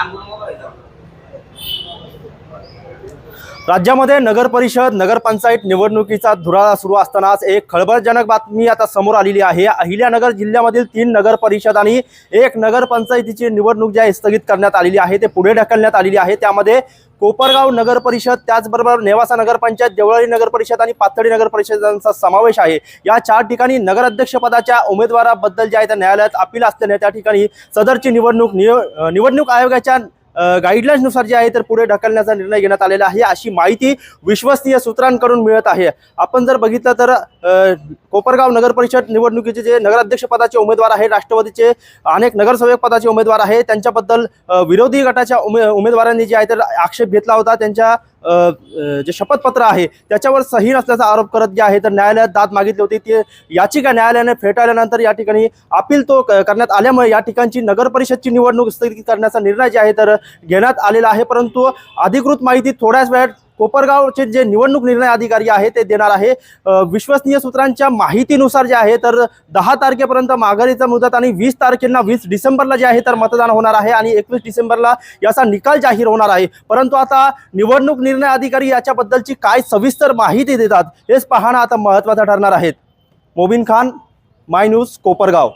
গানগুলো মোবাইল দাও। राज्यामध्ये नगर परिषद नगरपंचायत निवडणुकीचा धुराळा सुरू असतानाच एक खळबळजनक बातमी आता समोर आलेली आहे. अहिल्यानगर जिल्ह्यामधील तीन नगर परिषद आणि एक नगरपंचायतीची निवडणूक जी आहे स्थगित करण्यात आलेली आहे. ते पुढे ढकलण्यात आलेली आहे. त्यामध्ये कोपरगाव नगर परिषद त्याचबरोबर नेवासा नगरपंचायत देवळाली नगर परिषद आणि पाथडी नगर परिषदांचा समावेश आहे. या चार ठिकाणी नगराध्यक्षपदाच्या उमेदवाराबद्दल जे आहे त्या न्यायालयात अपील असल्याने त्या ठिकाणी सदरची निवडणूक निव निवडणूक आयोगाच्या गाईडलाईन्सनुसार जे आहे तर पुढे ढकलण्याचा निर्णय घेण्यात आलेला आहे अशी माहिती विश्वसनीय सूत्रांकडून मिळत आहे. आपण जर बघितलं तर कोपरगाव नगर परिषद निवडणुकीचे जे नगराध्यक्षपदाचे उमेदवार आहेत राष्ट्रवादीचे अनेक नगरसेवक पदाचे उमेदवार आहे त्यांच्याबद्दल विरोधी गटाच्या उमे उमेदवारांनी जे आहे तर आक्षेप घेतला होता. त्यांच्या जे शपथपत्र आहे त्याच्यावर सही नसल्याचा आरोप करत जे आहे तर न्यायालयात दाद मागितली होती. ते याचिका न्यायालयाने फेटाळल्यानंतर या ठिकाणी अपील तो करण्यात आल्यामुळे या ठिकाणची नगर परिषदची निवडणूक स्थगित करण्याचा निर्णय जे आहे तर घेण्यात आलेला आहे. परंतु अधिकृत माहिती थोड्याच वेळात कोपरगावचे जे निवडणूक निर्णय अधिकारी आहे ते देणार आहे. विश्वसनीय सूत्रांच्या माहितीनुसार जे आहे तर दहा तारखेपर्यंत माघारीचा मुदत आणि वीस तारखेला वीस डिसेंबरला जे आहे तर मतदान होणार आहे आणि एकवीस डिसेंबरला याचा निकाल जाहीर होणार आहे. परंतु आता निवडणूक निर्णय अधिकारी याच्याबद्दलची काय सविस्तर माहिती देतात हेच पाहणं आता महत्त्वाचं ठरणार आहेत. Mobin Khan My News Kopargaon.